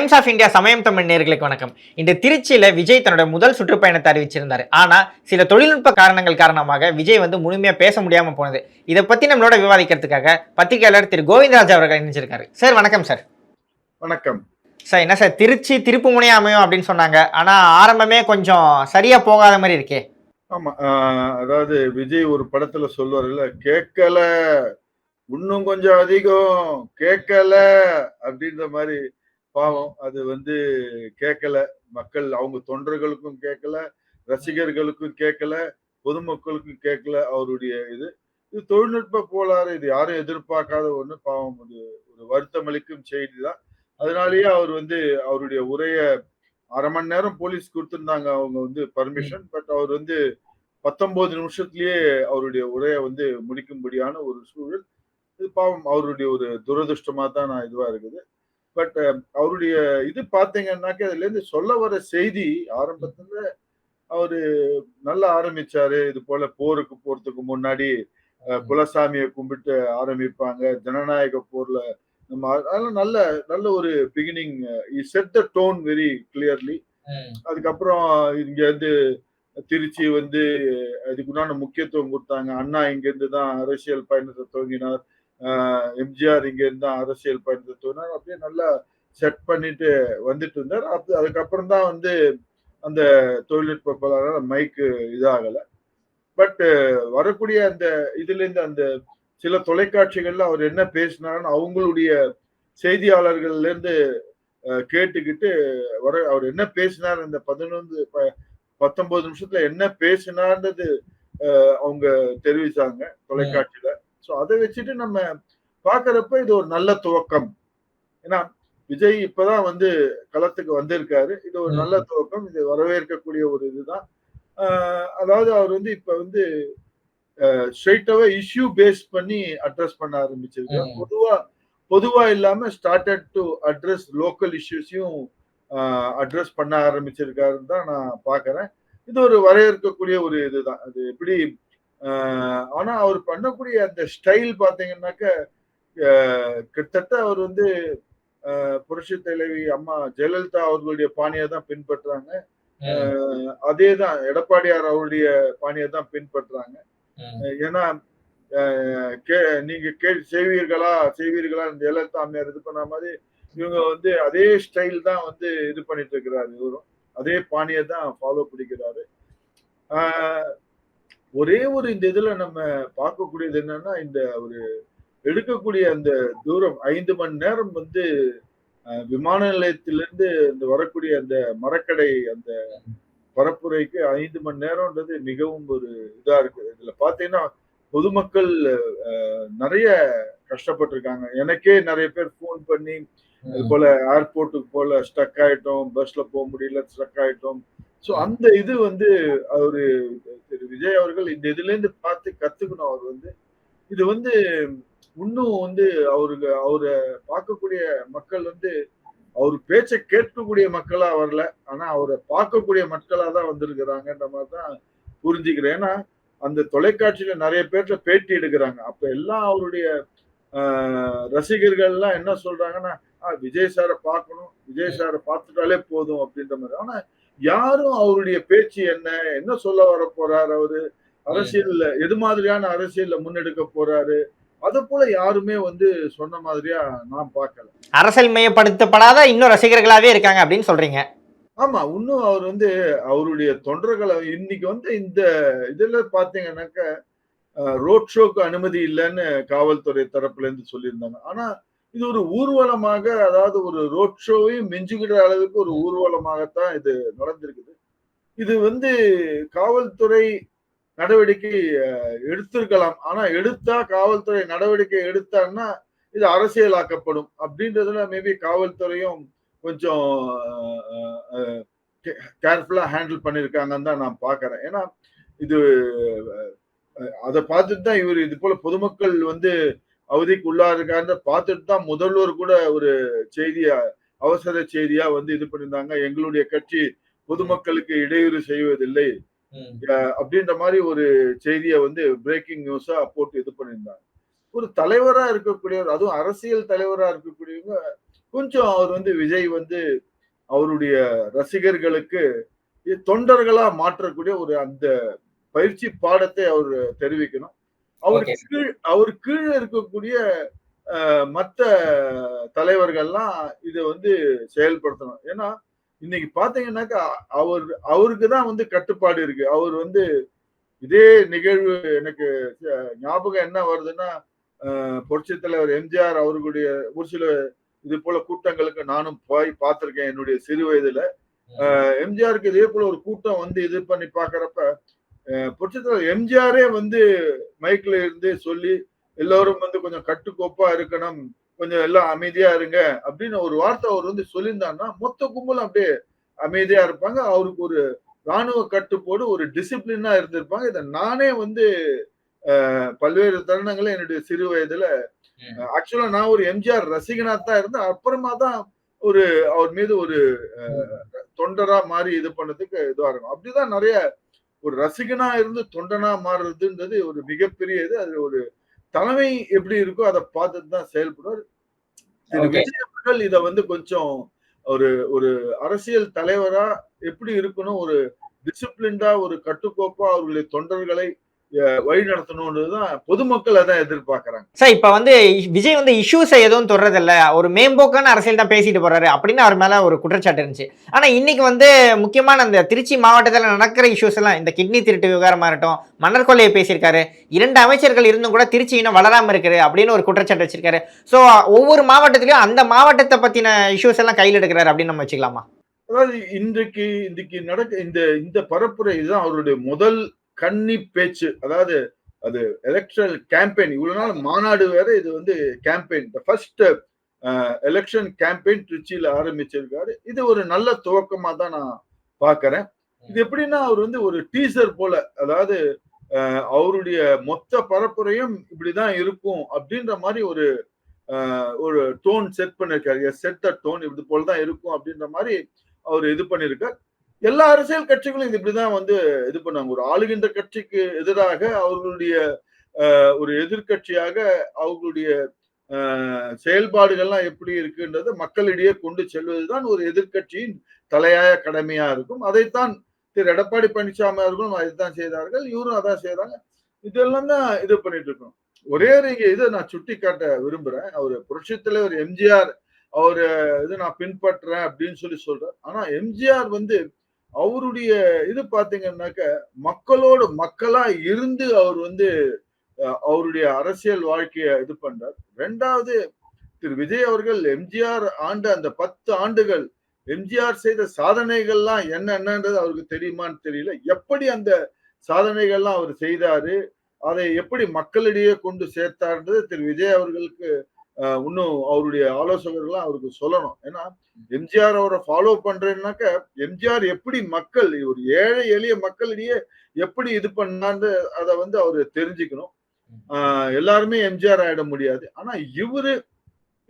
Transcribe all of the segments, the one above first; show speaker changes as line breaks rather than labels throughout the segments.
Times of India சமயம் தமிழ் நேர்களுக்கு வணக்கம். இன்று திருச்சியில விஜய் தன்னோட முதல் சுற்றுப்பயணத்தை அறிவிச்சிருந்தாரு. ஆனா சில தொழில்நுட்ப காரணங்கள் காரணமாக விஜய் வந்து முழுமையா பேச முடியாம போனது. இதை பத்தி நம்மளோட விவாதிக்கிறதுக்காக பத்திரிகையாளர் திரு கோவிந்தராஜ் அவர்கள் இணைஞ்சிருக்காரு. சார் வணக்கம் சார்.
வணக்கம்.
சார் என்ன சார் திருச்சி திருப்பு முனையா அமையும் அப்படின்னு சொன்னாங்க. ஆனா ஆரம்பமே கொஞ்சம் சரியா போகாத மாதிரி இருக்கே.
ஆமா அதாவது விஜய் ஒரு படத்துல சொல்லுவார்ல கேட்கல இன்னும் கொஞ்சம் அதிகம் கேட்கல அப்படின்ற மாதிரி பாவம் அது வந்து கேட்கல. மக்கள் அவங்க தொண்டர்களுக்கும் கேட்கல ரசிகர்களுக்கும் கேட்கல பொதுமக்களுக்கும் கேட்கல அவருடைய இது. இது தொழில்நுட்ப கோளாறு இது யாரும் எதிர்பார்க்காத ஒண்ணு. பாவம் அது ஒரு வருத்தமளிக்கும் செய்தி தான். அதனாலேயே அவர் வந்து அவருடைய உரைய அரை மணி நேரம் போலீஸ் கொடுத்திருந்தாங்க அவங்க வந்து பர்மிஷன் பட் அவர் வந்து பத்தொன்பது நிமிஷத்துலயே அவருடைய உரையை வந்து முடிக்கும்படியான ஒரு சூழல். இது பாவம் அவருடைய ஒரு துரதிருஷ்டமா தான் நான் இதுவா இருக்குது. பட் அவருடைய இது பாத்தீங்கன்னாக்க அதுல இருந்து சொல்ல வர செய்தி ஆரம்பத்துல அவரு நல்லா ஆரம்பிச்சாரு. இது போல போருக்கு போறதுக்கு முன்னாடி குலசாமியை கும்பிட்டு ஆரம்பிப்பாங்க. ஜனநாயக போர்ல நம்ம அதெல்லாம் நல்ல நல்ல ஒரு beginning set the tone very clearly அதுக்கப்புறம் இங்க இருந்து திருச்சி வந்து அதுக்குண்டான முக்கியத்துவம் கொடுத்தாங்க. அண்ணா இங்க இருந்து தான் அரசியல் பயணத்தை துவங்கினார். எம்ஜிஆர் இங்க இருந்து தான் அரசியல் பயணத்தை துவங்கினார் அப்படியே நல்லா செட் பண்ணிட்டு வந்துட்டு இருந்தார். அது அதுக்கப்புறம் தான் வந்து அந்த தொழில்நுட்ப பலரால் மைக்கு இதாகலை. பட் வரக்கூடிய அந்த இதுலேருந்து அந்த சில தொலைக்காட்சிகள்ல அவர் என்ன பேசினாருன்னு அவங்களுடைய செய்தியாளர்கள்லேருந்து கேட்டுக்கிட்டு வர அவர் என்ன பேசினார் அந்த பதினொன்று ப- பத்தொன்பது நிமிஷத்துல என்ன பேசினார்ன்றது அவங்க தெரிவிச்சாங்க தொலைக்காட்சியில. ஸோ அதை வச்சுட்டு நம்ம பாக்குறப்ப இது ஒரு நல்ல துவக்கம். ஏன்னா விஜய் இப்பதான் வந்து களத்துக்கு வந்திருக்காரு. இது ஒரு நல்ல துவக்கம். இது வரவேற்கக்கூடிய ஒரு இதுதான். அதாவது அவர் வந்து இப்ப வந்து ஸ்ட்ரெயிட்டாவே இஷ்யூ பேஸ் பண்ணி அட்ரஸ் பண்ண ஆரம்பிச்சிருக்காரு. பொதுவா பொதுவா இல்லாம ஸ்டார்டட் டு அட்ரஸ் லோக்கல் இஷ்யூஸையும் அட்ரஸ் பண்ண ஆரம்பிச்சிருக்காருன்னு தான் நான் பாக்குறேன். இது ஒரு வரவேற்கக்கூடிய ஒரு இதுதான். அது எப்படி ஆனா அவர் பண்ணக்கூடிய அந்த ஸ்டைல் பாத்தீங்கன்னாக்க கிட்டத்தட்ட அவர் வந்து புரட்சி தலைவி அம்மா ஜெயலலிதா அவர்களுடைய பாணியை தான் பின்பற்றுறாங்க. ஆஹ் அதேதான் எடப்பாடியார் அவருடைய பாணியை தான் பின்பற்றுறாங்க. ஏன்னா நீங்க கே செய்வீர்களா செய்வீர்களா ஜெயலலிதா அம்மையார் இது பண்ண மாதிரி இவங்க வந்து அதே ஸ்டைல் தான் வந்து இது பண்ணிட்டு இருக்கிறாரு இவரும். அதே பாணியை தான் ஃபாலோ பிடிக்கிறாரு ஒரே ஒரு இந்த இதுல நம்ம பார்க்கக்கூடியது என்னன்னா இந்த ஒரு எடுக்கக்கூடிய அந்த தூரம் ஐந்து மணி நேரம் வந்து விமான நிலையத்திலிருந்து இந்த வரக்கூடிய அந்த மரக்கடை அந்த பரப்புரைக்கு ஐந்து மணி நேரம்ன்றது மிகவும் ஒரு இதா இருக்கு இதுல பாத்தீங்கன்னா பொதுமக்கள் நிறைய கஷ்டப்பட்டிருக்காங்க. எனக்கே நிறைய பேர் ஃபோன் பண்ணி இது போல ஏர்போர்ட்டுக்கு போல ஸ்டக் ஆயிட்டோம் பஸ்ல போக முடியல ஸ்டக் ஆயிட்டோம். சோ அந்த இது வந்து அவரு திரு விஜய் அவர்கள் இந்த இதுல இருந்து பார்த்து கத்துக்கணும். அவர் வந்து இது வந்து இன்னும் வந்து அவருக்கு அவரை பார்க்கக்கூடிய மக்கள் வந்து அவர் பேச்சை கேட்கக்கூடிய மக்களா வரல. ஆனா அவரை பார்க்கக்கூடிய மக்களா தான் வந்திருக்கிறாங்கன்ற மாதிரி தான் புரிஞ்சுக்கிறேன். ஏன்னா அந்த தொலைக்காட்சியில நிறைய பேர்ல பேட்டி எடுக்கிறாங்க. அப்ப எல்லாம் அவருடைய ரசிகர்கள்லாம் ரசிகர்கள் எல்லாம் என்ன சொல்றாங்கன்னா "ஆ, விஜய் சாரை பார்க்கணும். விஜய் சாரை பார்த்துட்டாலே போதும் அப்படின்ற மாதிரி. ஆனா யாரும் அவருடைய பேச்சு என்ன என்ன சொல்ல வர போறாரு அவரு? அரசியல்ல எது மாதிரியான அரசியல்ல முன்னெடுக்க போறாரு? அத போல யாருமே வந்து சொன்ன மாதிரியா நான் பார்க்கல.
அரசியல் மையப்படுத்தப்படாத இன்னும் ரசிகர்களாவே இருக்காங்க அப்படின்னு சொல்றீங்க.
ஆமா இன்னும் அவர் வந்து அவருடைய தொண்டர்களை இன்னைக்கு வந்து இந்த இதுல பாத்தீங்கன்னாக்க ரோட் ஷோக்கு அனுமதி இல்லைன்னு காவல்துறை தரப்புல இருந்து சொல்லியிருந்தாங்க. ஆனா இது ஒரு ஊர்வலமாக அதாவது ஒரு ரோட் ஷோவையும் மிஞ்சுகிற அளவுக்கு ஒரு ஊர்வலமாகத்தான் இது நடந்திருக்குது. இது வந்து காவல்துறை நடவடிக்கை எடுத்திருக்கலாம். ஆனா எடுத்தா காவல்துறை நடவடிக்கை எடுத்தான்னா இது அரசியலாக்கப்படும். அப்படின்றதுல மேபி காவல்துறையும் கொஞ்சம் கேர்ஃபுல்லா ஹேண்டில் பண்ணியிருக்காங்கன்னு தான் நான் பாக்குறேன் ஏன்னா இது அதை பார்த்துட்டு தான் இவர் இது போல பொதுமக்கள் வந்து அவதிக்கு உள்ளாருக்கான்னு பார்த்துட்டு தான் முதல்வர் கூட ஒரு செய்தியா அவசர செய்தியா வந்து இது பண்ணியிருந்தாங்க. எங்களுடைய கட்சி பொதுமக்களுக்கு இடையூறு செய்வதில்லை. அப்படின்ற மாதிரி ஒரு செய்தியை வந்து பிரேக்கிங் நியூஸா போட்டு இது பண்ணியிருந்தாங்க. ஒரு தலைவரா இருக்கக்கூடியவர் அதுவும் அரசியல் தலைவரா இருக்கக்கூடியவங்க கொஞ்சம் அவர் வந்து விஜய் வந்து அவருடைய ரசிகர்களுக்கு தொண்டர்களா மாற்றக்கூடிய ஒரு அந்த பயிற்சி பாடத்தை அவர் தெரிவிக்கணும். அவருக்கு
Okay.
கீழ் அவர் கீழே இருக்கக்கூடிய மத்த தலைவர்கள்லாம் இதை வந்து செயல்படுத்தணும். ஏன்னா இன்னைக்கு பாத்தீங்கன்னாக்கா அவர் அவருக்கு தான் வந்து கட்டுப்பாடு இருக்கு. அவர் வந்து இதே நிகழ்வு எனக்கு ஞாபகம் என்ன வருதுன்னா புரட்சி தலைவர் எம்ஜிஆர் அவர்களுடைய ஒரு சில இது போல கூட்டங்களுக்கு நானும் போய் பார்த்திருக்கேன் என்னுடைய சிறு வயதுல. எம்ஜிஆருக்கு இதே போல ஒரு கூட்டம் வந்து இது பண்ணி பாக்குறப்ப புரட்சி தலைவர் எம்ஜிஆரே வந்து மைக்ல இருந்து சொல்லி எல்லோரும் வந்து கொஞ்சம் கட்டுக்கோப்பா இருக்கணும். கொஞ்சம் எல்லாம் அமைதியா இருங்க அப்படின்னு ஒரு வார்த்தை அவர் வந்து சொல்லியிருந்தாருன்னா மொத்த கும்பலும் அப்படியே அமைதியா இருப்பாங்க. அவருக்கு ஒரு ராணுவ கட்டுப்போடு ஒரு டிசிப்ளினா இருந்திருப்பாங்க. இதை நானே வந்து பல்வேறு தருணங்களை என்னுடைய சிறு வயதுல ஆக்சுவலா நான் ஒரு எம்ஜிஆர் ரசிகனா தான் இருந்தேன். அப்புறமா தான் ஒரு அவர் மீது ஒரு தொண்டரா மாறி இது பண்ணதுக்கு இதுவா இருக்கும். அப்படிதான் நிறைய ஒரு ரசிகனா இருந்து தொண்டனா மாறுறதுன்றது ஒரு மிகப்பெரிய இது. அது ஒரு தலைமை எப்படி இருக்கோ அதை பார்த்துட்டு தான் செயல்படுவார் திரு. விஜய் அவர்கள் இத வந்து கொஞ்சம் ஒரு ஒரு அரசியல் தலைவரா எப்படி இருக்கணும் ஒரு டிசிப்ளின்டா ஒரு கட்டுக்கோப்பா அவர்களுடைய தொண்டர்களை அஹ், வழிநடத்தணும்ன்றதுதான் பொதுமக்கள் அதான் எதிர்பார்க்கறாங்க.
சார் இப்ப வந்து விஜய் வந்து இஷ்யூஸை எதுவும் தொடுறதில்ல ஒரு மேம்போக்கான அரசியல் தான் பேசிட்டு போறாரு அப்படின்னு அவர் மேல ஒரு குற்றச்சாட்டு இருந்துச்சு. ஆனா இன்னைக்கு வந்து முக்கியமான அந்த திருச்சி மாவட்டத்தில் நடக்கிற இஷ்யூஸ் எல்லாம் இந்த கிட்னி திருட்டு விவகாரமா இருக்கட்டும் மன்னர் கொள்ளையை பேசியிருக்காரு இரண்டு அமைச்சர்கள் இருந்தும் கூட திருச்சி இன்னும் வளராம இருக்குது அப்படின்னு ஒரு குற்றச்சாட்டு வச்சிருக்காரு. ஸோ ஒவ்வொரு மாவட்டத்திலயும் அந்த மாவட்டத்தை பத்தின இஷ்யூஸ் எல்லாம் கையில் எடுக்கிறாரு அப்படின்னு நம்ம வச்சுக்கலாமா?
அதாவது இன்றைக்கு இன்றைக்கு நடக்க இந்த இந்த பரப்புரை இதுதான் அவருடைய முதல் கன்னி பேச்சு அதாவது அது எலெக்ஷன் கேம்பெயின் இவ்வளவு நாள் மாநாடு வேற இது வந்து campaign the first election campaign திருச்சியில ஆரம்பிச்சிருக்காரு. இது ஒரு நல்ல துவக்கமா தான் நான் பாக்குறேன். இது எப்படின்னா அவர் வந்து ஒரு டீசர் போல அதாவது uh, அவருடைய மொத்த பரப்புரையும் இப்படிதான் இருக்கும் அப்படின்ற மாதிரி ஒரு uh, ஒரு டோன் செட் பண்ணிருக்காரு. செட் த டோன் இது போல தான் இருக்கும் அப்படின்ற மாதிரி அவர் இது பண்ணியிருக்கார் எல்லா அரசியல் கட்சிகளும் இது இப்படிதான் வந்து இது பண்ணாங்க. ஒரு ஆளுகின்ற கட்சிக்கு எதிராக அவர்களுடைய ஒரு எதிர்க்கட்சியாக அவர்களுடைய செயல்பாடுகள்லாம் எப்படி இருக்குன்றதை மக்களிடையே கொண்டு செல்வதுதான் ஒரு எதிர்க்கட்சியின் தலையாய கடமையா இருக்கும். அதைத்தான் திரு எடப்பாடி பழனிசாமி அவர்களும் அதைத்தான் செய்தார்கள். இவரும் அதான் செய்தாங்க. இதெல்லாம் தான் இது பண்ணிட்டு இருக்கோம். ஒரே ஒரு இங்க இதை நான் சுட்டி காட்ட விரும்புறேன். அவர் புரட்சி தலைவர் எம்ஜிஆர் அவரு இது நான் பின்பற்றுறேன் அப்படின்னு சொல்லி சொல்றேன் ஆனா எம்ஜிஆர் வந்து அவருடைய இது பாத்தீங்கன்னாக்க மக்களோடு மக்களா இருந்து அவர் வந்து அவருடைய அரசியல் வாழ்க்கையை இது பண்றார். ரெண்டாவது திரு விஜய் அவர்கள் எம்ஜிஆர் ஆண்டு அந்த பத்து ஆண்டுகள் எம்ஜிஆர் செய்த சாதனைகள்லாம் என்னென்னன்றது அவருக்கு தெரியுமான்னு தெரியல. எப்படி அந்த சாதனைகள்லாம் அவர் செய்தாரு அதை எப்படி மக்களிடையே கொண்டு சேர்த்தார்ன்றது திரு விஜய் அவர்களுக்கு இன்னும் அவருடைய ஆலோசகர்கள்லாம் அவருக்கு சொல்லணும். ஏன்னா எம்ஜிஆர் அவரை ஃபாலோ பண்றேன்னாக்க எம்ஜிஆர் எப்படி மக்கள் ஒரு ஏழை எளிய மக்களிடையே எப்படி இது பண்ணான்னு அதை வந்து அவர் தெரிஞ்சுக்கணும். எல்லாருமே எம்ஜிஆர் ஆயிட முடியாது. ஆனா இவரு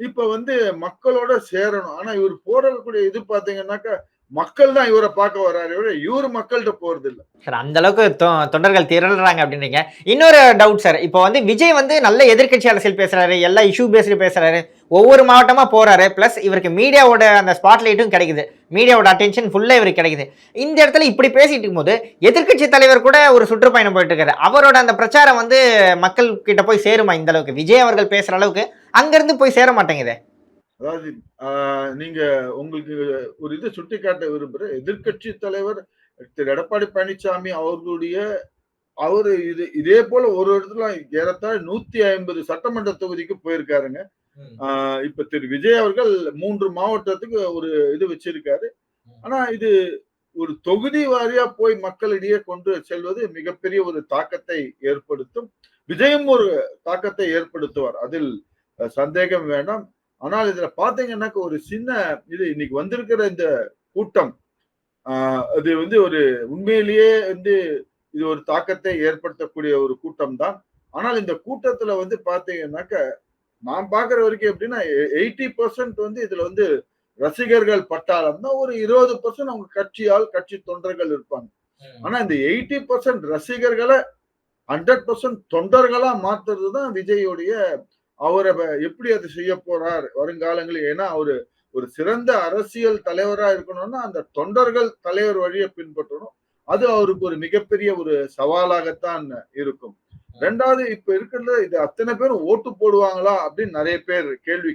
இப்ப வந்து மக்களோட சேரணும். ஆனா இவர் போறக்கூடிய இது பாத்தீங்கன்னாக்கா மக்கள் தான் இவரை பார்க்க வர்றாரு இவரு மக்கள்கிட்ட போறது இல்ல
சார் அந்த அளவுக்கு தொ- தொண்டர்கள் திரளுறாங்க அப்படின்றீங்க. இன்னொரு டவுட் சார் இப்போ வந்து விஜய் வந்து நல்ல எதிர்க்கட்சி அரசியல் பேசுறாரு எல்லா இஷ்யூ பேஸ்டு பேசுறாரு ஒவ்வொரு மாவட்டமா போறாரு பிளஸ் இவருக்கு மீடியாவோட அந்த ஸ்பாட்லைட்டும் கிடைக்குது. மீடியாவோட அட்டென்ஷன் ஃபுல்லா இவருக்கு கிடைக்குது. இந்த இடத்துல இப்படி பேசிட்டு இருக்கும்போது எதிர்க்கட்சி தலைவர் கூட ஒரு சுற்றுப்பயணம் போயிட்டு இருக்காரு. அவரோட அந்த பிரச்சாரம் வந்து மக்கள் கிட்ட போய் சேருமா இந்த அளவுக்கு? விஜய் அவர்கள் பேசுற அளவுக்கு அங்கிருந்து போய் சேர மாட்டேங்குது.
அதாவது நீங்க உங்களுக்கு ஒரு இது சுட்டி காட்ட விரும்புறேன் எதிர்க்கட்சி தலைவர் திரு. எடப்பாடி பழனிசாமி அவர்களுடைய அவரு இது இதே போல ஒரு இடத்துல ஏறத்தாழ நூத்தி ஐம்பது சட்டமன்ற தொகுதிக்கு போயிருக்காருங்க. இப்ப திரு. விஜய் அவர்கள் மூன்று மாவட்டத்துக்கு ஒரு இது வச்சிருக்காரு. ஆனா இது ஒரு தொகுதி வாரியா போய் மக்களிடையே கொண்டு செல்வது மிகப்பெரிய ஒரு தாக்கத்தை ஏற்படுத்தும் விஜயும் ஒரு தாக்கத்தை ஏற்படுத்துவார். அதில் சந்தேகம் வேண்டாம். ஆனால் இதுல பாத்தீங்கன்னாக்க ஒரு சின்ன இது இன்னைக்கு வந்திருக்கிற இந்த கூட்டம் அது வந்து ஒரு உண்மையிலேயே வந்து இது ஒரு தாக்கத்தை ஏற்படுத்தக்கூடிய ஒரு கூட்டம் தான். ஆனால் இந்த கூட்டத்துல வந்து பாத்தீங்கன்னாக்க நான் பாக்குற வரைக்கும் எப்படின்னா எயிட்டி பர்சன்ட் வந்து இதுல வந்து ரசிகர்கள் பட்டாளம் தான் ஒரு இருபது பர்சன்ட் அவங்க கட்சியால் கட்சி தொண்டர்கள் இருப்பாங்க. ஆனா இந்த எயிட்டி பர்சன்ட் ரசிகர்களை ஹண்ட்ரட் பர்சன்ட் தொண்டர்களா மாத்துறது தான் விஜயோடைய அவரை எப்படி அதை செய்ய போறார் வருங்காலங்களில்? ஏன்னா அவரு ஒரு சிறந்த அரசியல் தலைவரா இருக்கணும்னா அந்த தொண்டர்கள் தலைவர் வழியை பின்பற்றணும். அது அவருக்கு ஒரு மிகப்பெரிய ஒரு சவாலாகத்தான் இருக்கும். ரெண்டாவது இப்ப இருக்கிறது இது அத்தனை பேரும் ஓட்டு போடுவாங்களா அப்படின்னு நிறைய பேர் கேள்வி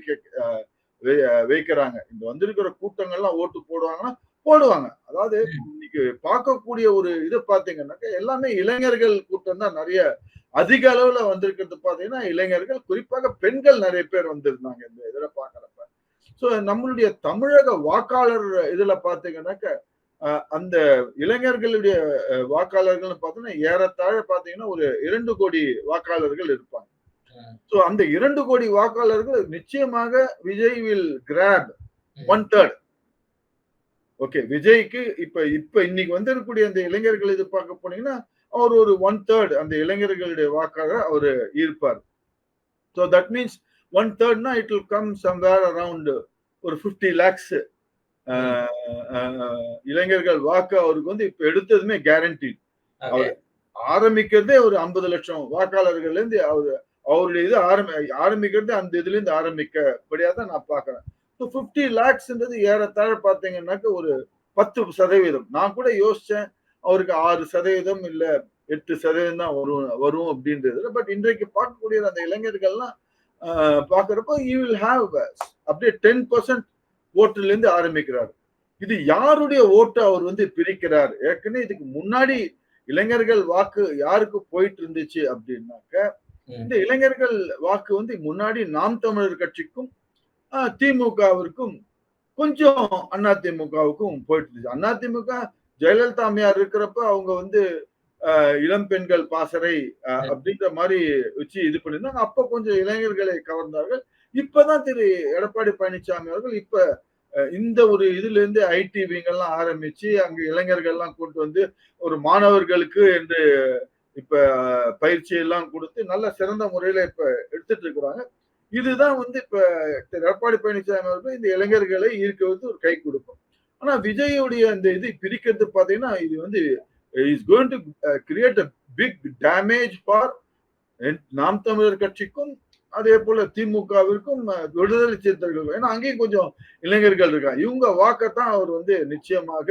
வைக்கிறாங்க. இந்த வந்திருக்கிற கூட்டங்கள்லாம் ஓட்டு போடுவாங்கன்னா போடுவாங்க. அதாவது இன்னைக்கு பார்க்கக்கூடிய ஒரு இது பாத்தீங்கன்னாக்க எல்லாமே இளைஞர்கள் கூட்டம் தான். நிறைய அதிக அளவுல வந்திருக்கிறது பாத்தீங்கன்னா இளைஞர்கள் குறிப்பாக பெண்கள் நிறைய பேர் வந்திருந்தாங்க இந்த இதுல பாக்குறப்ப. சோ நம்மளுடைய தமிழக வாக்காளர் இதுல பாத்தீங்கன்னாக்க அந்த இளைஞர்களுடைய வாக்காளர்கள்னு பார்த்தீங்கன்னா ஏறத்தாழ பாத்தீங்கன்னா ஒரு இரண்டு கோடி வாக்காளர்கள் இருப்பாங்க. சோ அந்த இரண்டு கோடி வாக்காளர்கள் நிச்சயமாக Vijay will grab one third okay விஜய்க்கு இப்ப இப்ப இன்னைக்கு வந்திருக்கக்கூடிய அந்த இளைஞர்கள் இது பார்க்க போனீங்கன்னா அவர் ஒரு ஒன் தேர்ட் அந்த இளைஞர்களுடைய வாக்காக அவர் ஈர்ப்பார். So that means one தேர்ட்னா it will come somewhere around ஒரு ஃபிஃப்டி லேக்ஸ் இளைஞர்கள் வாக்கு அவருக்கு வந்து இப்ப எடுத்ததுமே கேரண்டி அவர் ஆரம்பிக்கிறதே ஒரு ஐம்பது லட்சம் வாக்காளர்கள்ல இருந்து அவரு அவருடைய இது ஆரம்பி ஆரம்பிக்கிறது அந்த இதுல இருந்து ஆரம்பிக்கப்படியா தான் நான் பாக்குறேன் ஸோ ஃபிஃப்டி லேக்ஸ்ன்றது ஏறத்தாழ பாத்தீங்கன்னாக்க ஒரு பத்து சதவீதம். நான் கூட யோசிச்சேன் அவருக்கு ஆறு சதவீதம் இல்ல எட்டு சதவீதம் தான் வரும் வரும் அப்படின்றது பட் இன்றைக்கு பார்க்கக்கூடிய அந்த இளைஞர்கள்லாம் ஆஹ், பார்க்கறப்போ யூ வில் ஹாவ் அப்படியே டென் பர்சன்ட் ஓட்டுல இருந்து ஆரம்பிக்கிறார். இது யாருடைய ஓட்டு அவர் வந்து பிரிக்கிறார்? ஏற்கனவே இதுக்கு முன்னாடி இளைஞர்கள் வாக்கு யாருக்கு போயிட்டு இருந்துச்சு அப்படின்னாக்க இந்த இளைஞர்கள் வாக்கு வந்து முன்னாடி நாம் தமிழர் கட்சிக்கும் திமுகவிற்கும் கொஞ்சம் அதிமுகவுக்கும் போயிட்டு இருந்துச்சு. அதிமுக ஜெயலலிதா அம்மையார் இருக்கிறப்ப அவங்க வந்து இளம் பெண்கள் பாசறை அப்படின்ற மாதிரி வச்சு இது பண்ணியிருந்தாங்க. அப்ப கொஞ்சம் இளைஞர்களை கவர்ந்தார்கள். இப்பதான் திரு எடப்பாடி பழனிசாமி அவர்கள் இப்ப இந்த ஒரு இதுல இருந்து ஐடி விங்கெல்லாம் ஆரம்பிச்சு அங்க இளைஞர்கள்லாம் கொண்டு வந்து ஒரு மாணவர்களுக்கு என்று இப்ப பயிற்சி எல்லாம் கொடுத்து நல்ல சிறந்த முறையில இப்ப எடுத்துட்டு இருக்கிறாங்க இதுதான் வந்து இப்ப திரு எடப்பாடி பழனிசாமி அவர்கள் இந்த இளைஞர்களை ஈர்க்கிறது ஒரு கை கொடுக்கும். ஆனா விஜயுடைய அந்த இது பிரிக்கிறது பாத்தீங்கன்னா இது வந்து is going to create a big damage for Naam Tamilar கட்சிக்கும் அதே போல திமுகவிற்கும் விடுதலை சிறுத்தைகள். ஏன்னா அங்கேயும் கொஞ்சம் இளைஞர்கள் இருக்காங்க. இவங்க வாக்கத்தான் அவர் வந்து நிச்சயமாக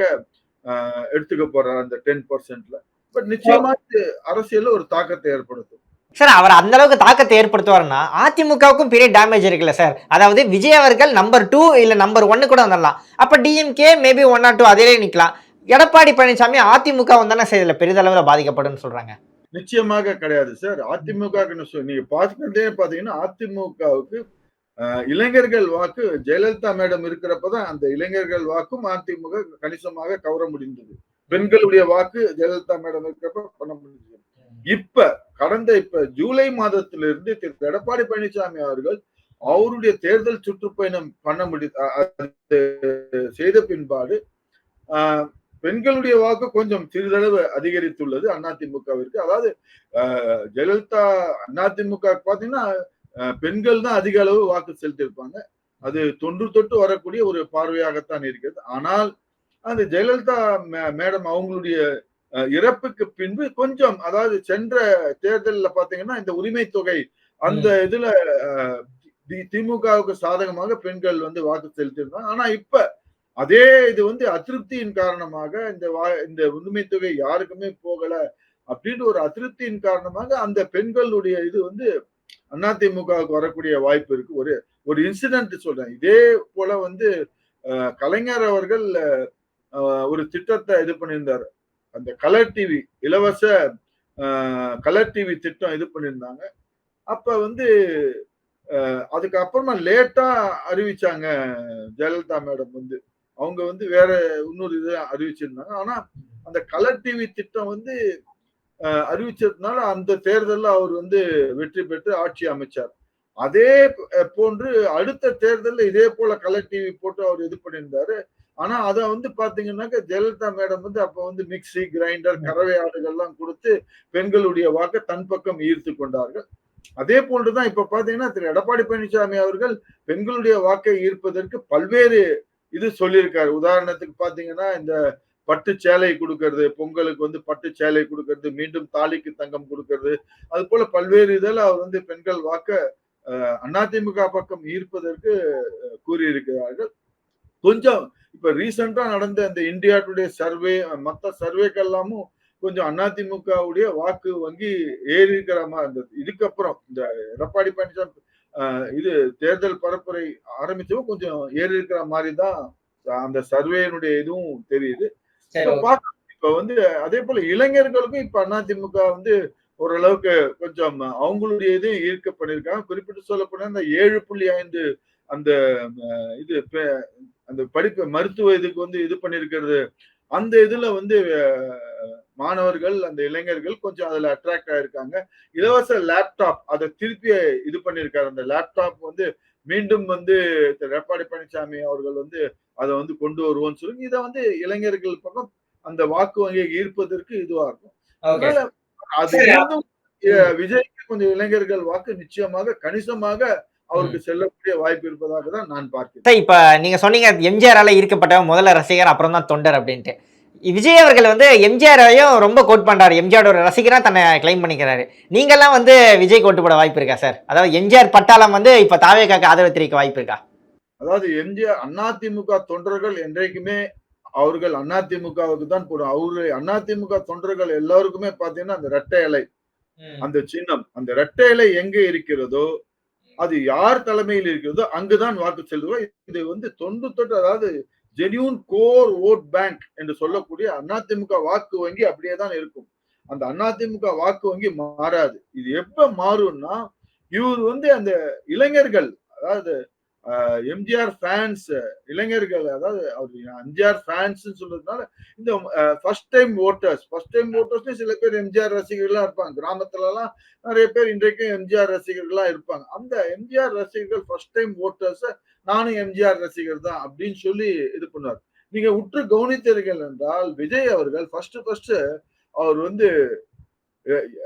எடுத்துக்க போறார் அந்த டென் பர்சன்ட்ல பட் நிச்சயமா இது அரசியல்ல ஒரு தாக்கத்தை ஏற்படுத்தும்.
சார் அவர் அந்த அளவுக்கு தாக்கத்தை ஏற்படுத்துவாருன்னா அதிமுகவுக்கும் பெரிய டேமேஜ் இருக்குல்ல சார். அதாவது விஜய் அவர்கள் நம்பர் டூ இல்லை நம்பர் ஒன்னு கூட வந்துடலாம் அப்போ DMK maybe one or two அதிலே நிற்கலாம் எடப்பாடி பழனிசாமி அதிமுக வந்தானே சார் இதில் பெரிதளவில் பாதிக்கப்படும் சொல்றாங்க.
நிச்சயமாக கிடையாது சார். அதிமுக நீங்க பார்த்துக்கிட்டே பார்த்தீங்கன்னா அதிமுகவுக்கு இளைஞர்கள் வாக்கு ஜெயலலிதா மேடம் இருக்கிறப்பதான் அந்த இளைஞர்கள் வாக்கும் அதிமுக கணிசமாக கவர முடிந்தது. பெண்களுடைய வாக்கு ஜெயலலிதா மேடம் இருக்கிறப்ப பண்ண முடிஞ்சது. இப்ப கடந்த இப்ப ஜூலை மாதத்திலிருந்து திரு. எடப்பாடி பழனிசாமி அவர்கள் அவருடைய தேர்தல் சுற்றுப்பயணம் பண்ண முடி அது செய்த பின்பாடு ஆஹ், பெண்களுடைய வாக்கு கொஞ்சம் சிறிதளவு அதிகரித்துள்ளது அதிமுகவிற்கு. அதாவது ஆஹ், ஜெயலலிதா அதிமுக பாத்தீங்கன்னா பெண்கள் தான் அதிக அளவு வாக்கு செலுத்தியிருப்பாங்க. அது தொன்று தொட்டு வரக்கூடிய ஒரு பார்வையாகத்தான் இருக்கிறது. ஆனால் அந்த ஜெயலலிதா மே- மேடம் அவங்களுடைய இறப்புக்கு பின்பு கொஞ்சம் அதாவது சென்ற தேர்தலில் பாத்தீங்கன்னா இந்த உரிமை தொகை அந்த இதுல திமுகவுக்கு சாதகமாக பெண்கள் வந்து வாக்கு செலுத்தியிருந்தாங்க. ஆனா இப்ப அதே இது வந்து அதிருப்தியின் காரணமாக இந்த வா- இந்த உரிமை தொகை யாருக்குமே போகல அப்படின்னு ஒரு அதிருப்தியின் காரணமாக அந்த பெண்களுடைய இது வந்து அதிமுகவுக்கு வரக்கூடிய வாய்ப்பு இருக்கு. ஒரு ஒரு இன்சிடென்ட் சொல்றேன். இதே போல வந்து கலைஞர் அவர்கள் ஒரு திட்டத்தை இது பண்ணியிருந்தார். அந்த கலர் டிவி இலவச கலர் டிவி திட்டம் இது பண்ணியிருந்தாங்க. அப்ப வந்து அதுக்கப்புறமா லேட்டா அறிவிச்சாங்க ஜெயலலிதா மேடம் வந்து. அவங்க வந்து வேற இன்னொரு இது அறிவிச்சிருந்தாங்க. ஆனா அந்த கலர் டிவி திட்டம் வந்து அறிவிச்சதுனால அந்த தேர்தலில் அவர் வந்து வெற்றி பெற்று ஆட்சி அமைச்சார். அதே போன்று அடுத்த தேர்தலில் இதே போல கலர் டிவி போட்டு அவர் இது பண்ணியிருந்தாரு. ஆனா அத வந்து பாத்தீங்கன்னாக்க ஜெயலலிதா மேடம் வந்து அப்ப வந்து மிக்சி கிரைண்டர் கறவை ஆடுகள்லாம் கொடுத்து பெண்களுடைய வாக்கை தன் பக்கம் ஈர்த்து கொண்டார்கள். அதே போன்றுதான் இப்ப பாத்தீங்கன்னா திரு. எடப்பாடி பழனிசாமி அவர்கள் பெண்களுடைய வாக்கை ஈர்ப்பதற்கு பல்வேறு இது சொல்லியிருக்காரு. உதாரணத்துக்கு பாத்தீங்கன்னா இந்த பட்டு சேலை கொடுக்கறது பொங்கலுக்கு வந்து பட்டு சேலை கொடுக்கறது மீண்டும் தாலிக்கு தங்கம் கொடுக்கறது அது போல பல்வேறு இதில் அவர் வந்து பெண்கள் வாக்க அதிமுக பக்கம் ஈர்ப்பதற்கு கூறியிருக்கிறார்கள். கொஞ்சம் இப்ப ரீசெண்டா நடந்த இந்த இந்தியா டுடே சர்வே மத்த சர்வேக்கெல்லாமும் கொஞ்சம் அதிமுகவுடைய வாக்கு வங்கி ஏறி இருக்கிற மாதிரி இருந்தது. இதுக்கப்புறம் இந்த எடப்பாடி பழனிசாமி இது தேர்தல் பரப்புரை ஆரம்பிச்சவும் கொஞ்சம் ஏறி இருக்கிற மாதிரி தான் அந்த சர்வேனுடைய இதுவும் தெரியுது. இப்ப வந்து அதே போல இளைஞர்களுக்கும் இப்ப அதிமுக வந்து ஓரளவுக்கு கொஞ்சம் அவங்களுடைய இதையும் ஈர்க்க பண்ணிருக்காங்க குறிப்பிட்டு சொல்ல போனா இந்த ஏழு புள்ளி ஐந்து அந்த இது அந்த படிப்பு மருத்துவ இதுக்கு வந்து இது பண்ணிருக்கிறது அந்த இதுல வந்து மாணவர்கள் அந்த இளைஞர்கள் கொஞ்சம் அதுல அட்ராக்ட் ஆயிருக்காங்க. இலவச லேப்டாப் அதை திருப்பி இது பண்ணிருக்காரு அந்த லேப்டாப் வந்து மீண்டும் வந்து எடப்பாடி பழனிசாமி அவர்கள் வந்து அதை வந்து கொண்டு வருவோம்னு சொல்லி இதை வந்து இளைஞர்கள் பக்கம் அந்த வாக்கு வங்கியை ஈர்ப்பதற்கு இதுவா இருக்கும். அது விஜய்க்கு கொஞ்சம் இளைஞர்கள் வாக்கு நிச்சயமாக கணிசமாக அவருக்கு செல்லக்கூடிய வாய்ப்பு இருப்பதாக தான் நான் பார்க்கிறேன்.
இப்ப நீங்க சொன்னீங்க எம்ஜிஆரால ஈர்க்கப்பட்ட முதல்ல ரசிகர் அப்புறம் தான் தொண்டர் அப்படின்ட்டு. விஜய் அவர்கள் வந்து எம்ஜிஆரையும் ரொம்ப கோட் பண்றாரு. எம்ஜிஆரோட ரசிகரா தன்னை கிளைம் பண்ணிக்கிறாரு. நீங்கெல்லாம் வந்து விஜய் கோட்டு போட வாய்ப்பு இருக்கா சார் அதாவது எம்ஜிஆர் பட்டாளம் வந்து இப்ப தாவேக்காக்கு ஆதரவு தெரிவிக்க வாய்ப்பு இருக்கா?
அதாவது எம்ஜிஆர் அதிமுக தொண்டர்கள் என்றைக்குமே அவர்கள் அதிமுகவுக்கு தான் போடும் அவரு அதிமுக தொண்டர்கள் எல்லாருக்குமே பாத்தீங்கன்னா அந்த ரெட்டை இலை அந்த சின்னம் அந்த ரெட்டை இலை எங்க இருக்கிறதோ அது யார் தலைமையில் இருக்கிறதோ அங்குதான் வாக்கு செலுத்துவோம் இது வந்து தொண்டு தொட்டு அதாவது ஜெனியூன் கோர் ஓட் பேங்க் என்று சொல்லக்கூடிய அதிமுக வாக்கு வங்கி அப்படியே தான் இருக்கும். அந்த அதிமுக வாக்கு வங்கி மாறாது. இது எப்ப மாறும்னா இவர் வந்து அந்த இளைஞர்கள் அதாவது எம்ஜிஆர் ஃபேன்ஸ் இளைஞர்கள் அதாவது அவர் எம்ஜிஆர் ஃபேன்ஸ் சொல்றதுனால இந்த first time voters first time ஓட்டர்ஸ்லேயும் சில பேர் எம்ஜிஆர் ரசிகர்கள்லாம் இருப்பாங்க. கிராமத்துலலாம் நிறைய பேர் இன்றைக்கும் எம்ஜிஆர் ரசிகர்கள்லாம் இருப்பாங்க. அந்த எம்ஜிஆர் ரசிகர்கள் ஃபர்ஸ்ட் டைம் ஓட்டர்ஸ் நானும் எம்ஜிஆர் ரசிகர் தான் அப்படின்னு சொல்லி இது பண்ணுவார். நீங்க உற்று கவனித்தீர்கள் என்றால் விஜய் அவர்கள் ஃபர்ஸ்ட் ஃபர்ஸ்ட் அவர் வந்து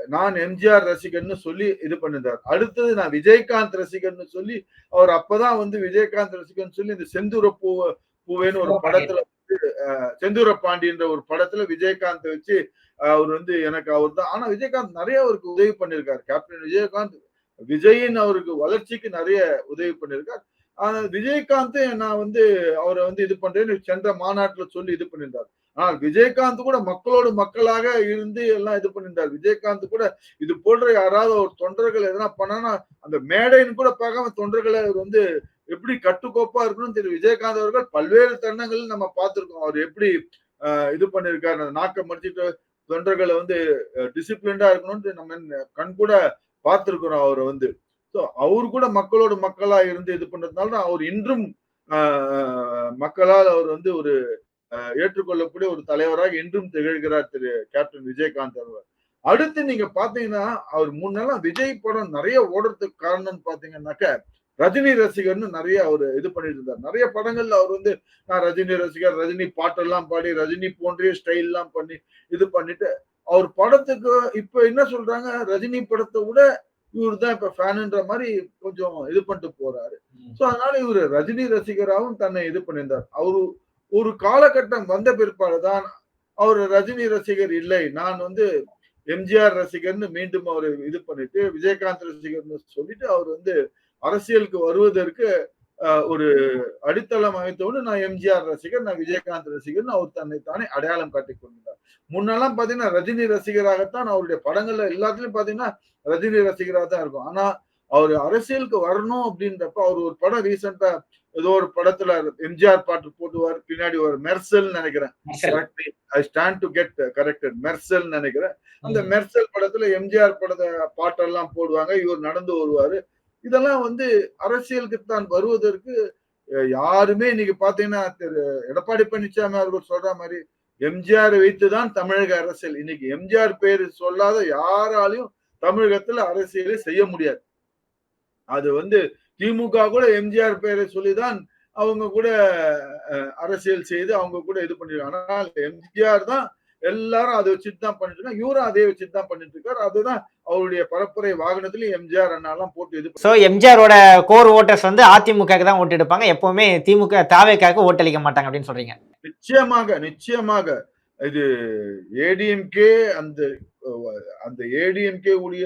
நான் எம்ஜிஆர் ரசிகர்னு சொல்லி இது பண்ணிருந்தார். அடுத்தது நான் விஜயகாந்த் ரசிகர்னு சொல்லி அவர் அப்பதான் வந்து விஜயகாந்த் ரசிகர்னு சொல்லி இந்த செந்தூர பூ பூவேன்னு ஒரு படத்துல வந்து செந்தூர பாண்டின்ற ஒரு படத்துல விஜயகாந்த் வச்சு அவர் வந்து எனக்கு அவர் தான் ஆனா விஜயகாந்த் நிறைய அவருக்கு உதவி பண்ணிருக்காரு. கேப்டன் விஜயகாந்த் விஜயின் அவருக்கு வளர்ச்சிக்கு நிறைய உதவி பண்ணிருக்கார். ஆனா விஜயகாந்த் நான் வந்து அவரை வந்து இது பண்றேன்னு சென்ற மாநாட்டுல சொல்லி இது பண்ணியிருந்தார் ஆனால் விஜயகாந்த் கூட மக்களோடு மக்களாக இருந்து எல்லாம் இது பண்ணியிருந்தார். விஜயகாந்த் கூட இது போன்ற யாராவது ஒரு தொண்டர்கள் எதனா பண்ணனா அந்த மேடைன்னு கூட பார்க்காம தொண்டர்களை அவர் வந்து எப்படி கட்டுக்கோப்பா இருக்கணும்னு தெரியும் விஜயகாந்த் அவர்கள் பல்வேறு தருணங்கள் நம்ம பார்த்திருக்கோம். அவர் எப்படி இது பண்ணிருக்காரு அந்த நாக்கை மடிச்சிட்டு தொண்டர்களை வந்து டிசிப்ளின்டா இருக்கணும்னு நம்ம கண் கூட பார்த்திருக்கிறோம் அவரை வந்து. ஸோ அவர் கூட மக்களோடு மக்களா இருந்து இது பண்றதுனால தான் அவர் இன்றும் மக்களால் அவர் வந்து ஒரு ஏற்றுக்கொள்ளக்கூடிய ஒரு தலைவராக இன்றும் திகழ்கிறார் திரு கேப்டன் விஜயகாந்த் அவர் அடுத்து நீங்க பாத்தீங்கன்னா அவர் முன்னெல்லாம் விஜய் படம் நிறைய ஓடுறதுக்கு காரணம்னு பாத்தீங்கன்னாக்க ரஜினி ரசிகர்னு நிறைய அவர் இது பண்ணிட்டு இருந்தார் நிறைய படங்கள்ல அவர் வந்து நான் ரஜினி ரசிகர் ரஜினி பாட்டெல்லாம் பாடி ரஜினி போன்றே ஸ்டைல் எல்லாம் பண்ணி இது பண்ணிட்டு அவர் படத்துக்கு இப்ப என்ன சொல்றாங்க? ரஜினி படத்தை விட இவர் தான் இப்ப ஃபேனுன்ற மாதிரி கொஞ்சம் இது பண்ணிட்டு போறாரு. சோ அதனால இவர் ரஜினி ரசிகராகவும் தன்னை இது பண்ணியிருந்தார். அவரு ஒரு காலகட்டம் வந்த பிற்பாடு தான் அவர் ரஜினி ரசிகர் இல்லை. நான் வந்து எம்ஜிஆர் ரசிகர்னு மீண்டும் அவர் இது பண்ணிட்டு விஜயகாந்த் ரசிகர்னு சொல்லிட்டு அவர் வந்து அரசியலுக்கு வருவதற்கு ஒரு அடித்தளம் அமைத்தோடு நான் எம்ஜிஆர் ரசிகர் நான் விஜயகாந்த் ரசிகர்னு அவர் தன்னை தானே அடையாளம் காட்டிக் கொண்டார். முன்னெல்லாம் பாத்தீங்கன்னா ரஜினி ரசிகராகத்தான் அவருடைய படங்கள்ல எல்லாத்துலயும் பாத்தீங்கன்னா ரஜினி ரசிகராக தான் இருக்கும். ஆனா அவர் அரசியலுக்கு வரணும் அப்படின்றப்ப அவர் ஒரு படம் ரீசெண்டா ஏதோ ஒரு படத்துல எம்ஜிஆர் பாட்டு போட்டுவார் பின்னாடி ஒரு மெர்சல் நினைக்கிறேன். I stand to get corrected Mersal நினைக்கிறேன். அந்த மெர்சல் படத்துல எம்ஜிஆர் படத்தை பாட்டெல்லாம் போடுவாங்க. இவர் நடந்து வருவாரு. இதெல்லாம் வந்து அரசியலுக்கு தான் வருவதற்கு யாருமே இன்னைக்கு பாத்தீங்கன்னா திரு எடப்பாடி பழனிசாமி அவர்கள் சொல்ற மாதிரி எம்ஜிஆர் வைத்துதான் தமிழக அரசியல். இன்னைக்கு எம்ஜிஆர் பேரு சொல்லாத யாராலையும் தமிழகத்துல அரசியலை செய்ய முடியாது. அது வந்து திமுக கூட எம்ஜிஆர் பேரை சொல்லிதான் அவங்க கூட அரசியல் செய்து அவங்க கூட இது பண்ணிருக்காங்க. ஆனால் எம்ஜிஆர் தான் எல்லாரும் அதை வச்சுட்டு தான் பண்ணிட்டு இருக்காங்க. இவரும் அதே வச்சுட்டு தான் பண்ணிட்டு இருக்காரு. அதுதான் அவருடைய பரப்புரை வாகனத்திலயும் எம்ஜிஆர் அண்ணாலாம் போட்டு இது
ஸோ எம்ஜிஆரோட கோர் ஓட்டர்ஸ் வந்து அதிமுகக்கு தான் ஓட்டு எடுப்பாங்க. எப்பவுமே திமுக தாவேக்காக்கு ஓட்டளிக்க மாட்டாங்க அப்படின்னு சொல்றீங்க.
நிச்சயமாக நிச்சயமாக. இது ஏடிஎம்கே அந்த அந்த ஏடிஎம்கே உடைய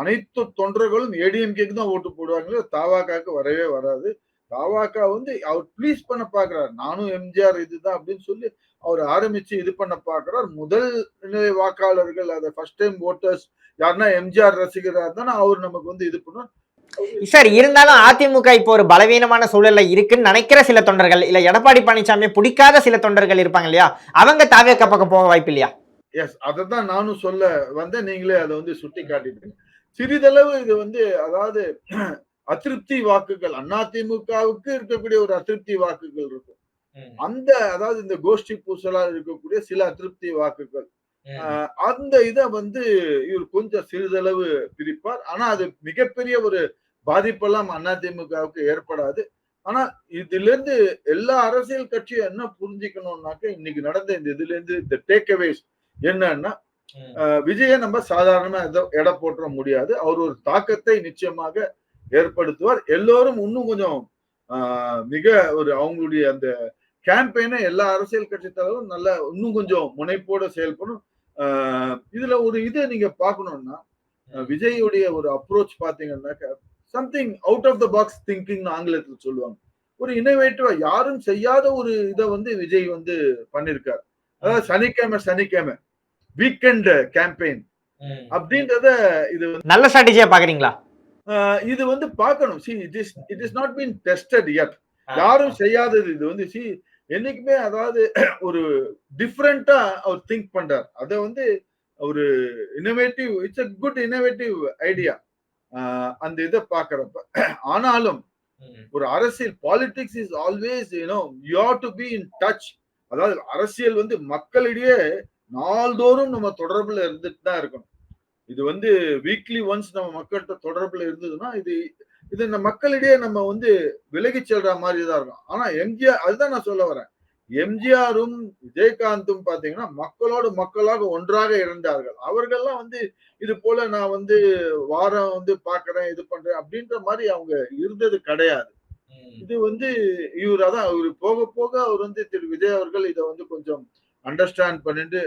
அனைத்து தொண்டர்களும் ஏடிஎம்கேக்கு தான் ஓட்டு போடுவாங்களே தாவாக்காக்கு வரவே வராது. தாவாக்கா வந்து அவர் ப்ளீஸ் பண்ண பாக்குறாரு. நானும் எம்ஜிஆர் இதுதான் அப்படின்னு சொல்லி அவர் ஆரம்பிச்சு இது பண்ண பாக்குறார். முதல் நிலை வாக்காளர்கள் அதை ஃபர்ஸ்ட் டைம் ஓட்டர்ஸ் யாருன்னா எம்ஜிஆர் ரசிகராக இருந்தா அவர் நமக்கு வந்து இது பண்ணுவார்.
சார் இருந்தாலும் அதிமுக இப்போ ஒரு பலவீனமான சூழல்ல இருக்குன்னு நினைக்கிற சில தொண்டர்கள் இல்ல எடப்பாடி பழனிசாமி பிடிக்காத சில தொண்டர்கள் இருப்பாங்க இல்லையா? அவங்க தாவேக்க பக்கம் போக வாய்ப்பு இல்லையா?
எஸ் அதை தான் நானும் சொல்ல வந்தேன். நீங்களே அதை வந்து சுட்டி காட்டிட்டீங்க. சிறிதளவு இது வந்து அதாவது அதிருப்தி வாக்குகள் அதிமுகவுக்கு இருக்கக்கூடிய ஒரு அதிருப்தி வாக்குகள் இருக்கும். அந்த அதாவது இந்த கோஷ்டி பூசலால் இருக்கக்கூடிய சில அதிருப்தி வாக்குகள். ஆஹ் அந்த இதை வந்து இவர் கொஞ்சம் சிறிதளவு பிரிப்பார். ஆனா அது மிகப்பெரிய ஒரு பாதிப்பெல்லாம் அதிமுகவுக்கு ஏற்படாது. ஆனா இதுல இருந்து எல்லா அரசியல் கட்சியும் என்ன புரிஞ்சுக்கணும்னாக்க இன்னைக்கு நடந்த இந்த இதுல இருந்து இந்த டேக் அவேஸ் என்னன்னா விஜய நம்ம சாதாரணமா எடை போட்டுற முடியாது. அவர் ஒரு தாக்கத்தை நிச்சயமாக ஏற்படுத்துவார். எல்லோரும் இன்னும் கொஞ்சம் ஆஹ் மிக ஒரு அவங்களுடைய அந்த கேம்பெயினை எல்லா அரசியல் கட்சி தலைவரும் நல்ல இன்னும் கொஞ்சம் முனைப்போட செயல்படும் ஆஹ் இதுல ஒரு இதை நீங்க பார்க்கணும்னா அஹ் விஜயுடைய ஒரு அப்ரோச் பாத்தீங்கன்னாக்க something out of the box thinking ஆங்கிலத்துல சொல்லுவாங்க. ஒரு இனோவேட்டிவா யாரும் செய்யாத ஒரு இதை வந்து விஜய் வந்து பண்ணிருக்காரு. அதாவது சனிக்கிழமை சனிக்கிழமை வீக்கெண்ட் கேம்பெயின் அப்படின்றத இது
நல்ல ஸ்ட்ராட்டஜியா பாக்குறீங்களா?
இது வந்து பார்க்கணும். See it is it is not been tested yet. யாரும் செய்யாதது இது வந்து சி என்னைக்குமே அதாவது ஒரு டிஃப்ரெண்டா அவர் திங்க் பண்றார். அதை வந்து ஒரு innovative it's a good innovative idea அந்த இதை பார்க்கறப்ப ஆனாலும் ஒரு அரசியல் politics is always you know you to be in touch அதாவது அரசியல் வந்து மக்களிடையே நாள்தோறும் நம்ம தொடர்புல இருந்துட்டு தான் இருக்கணும். இது வந்து வீக்லி ஒன்ஸ் நம்ம மக்கள்கிட்ட தொடர்புல இருந்ததுன்னா இது இது இந்த மக்களிடையே நம்ம வந்து விலகி செல்ற மாதிரி தான் இருக்கும். ஆனா எம்ஜிஆர் அதுதான் நான் சொல்ல வரேன். எம்ஜிஆரும் விஜயகாந்தும் பாத்தீங்கன்னா மக்களோடு மக்களாக ஒன்றாக இருந்தார்கள் அவர்கள்லாம் வந்து இது போல நான் வந்து வாரம் வந்து பாக்குறேன் இது பண்றேன் அப்படின்ற மாதிரி அவங்க இருந்தது கிடையாது. இது வந்து இவர் அதான் இவர் போக போக அவர் வந்து திரு விஜய் அவர்கள் இதை வந்து கொஞ்சம் அண்டர்ஸ்டாண்ட் பண்ணிட்டு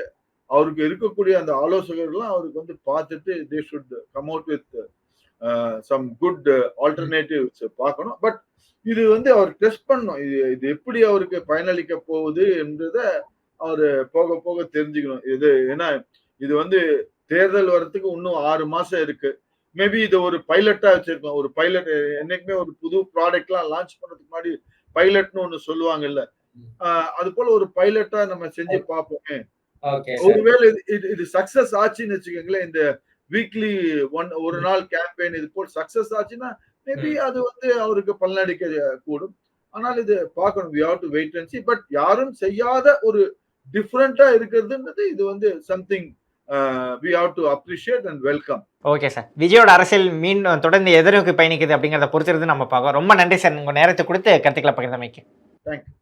அவருக்கு இருக்கக்கூடிய அந்த ஆலோசகர்கள்லாம் அவருக்கு வந்து பார்த்துட்டு they should come out with some good alternatives பார்க்கணும். பட் இது வந்து அவர் டெஸ்ட் பண்ணணும். இது இது எப்படி அவருக்கு பயனளிக்க போகுது என்றத அவர் போக போக தெரிஞ்சுக்கணும். இது ஏன்னா இது வந்து தேர்தல் வர்றதுக்கு இன்னும் ஆறு மாசம் இருக்கு. மேபி இதை ஒரு பைலட்டா வச்சிருக்கோம் ஒரு பைலட் என்னைக்குமே ஒரு புது ப்ராடக்ட்லாம் லான்ச் பண்றதுக்கு முன்னாடி பைலட்னு ஒண்ணு சொல்லுவாங்கல்ல. அது போல ஒரு பைலட்டா நம்ம செஞ்சு பார்ப்போமே. ஒருவேளை இது இது சக்சஸ் ஆச்சுன்னு வச்சுக்கோங்களேன் இந்த வீக்லி ஒன் ஒரு நாள் கேம்பெயின் இது போல் சக்சஸ் ஆச்சுன்னா மேபி அது வந்து அவருக்கு பலனடிக்க கூடும். ஆனால் இது பார்க்கணும். We have to wait and see but யாரும் செய்யாத ஒரு டிஃப்ரெண்டா இருக்கிறதுன்றது இது வந்து something we have to appreciate and welcome
okay sir விஜயோட அரசியல் மீண்டும் தொடர்ந்து எதிர்நோக்கி பயணிக்குது அப்படிங்கிறத பொறுத்திருந்து நம்ம பார்க்கோம் ரொம்ப நன்றி சார் உங்க நேரத்தை கொடுத்து கருத்துக்களை பகிர்ந்தமைக்கு.
தேங்க்யூ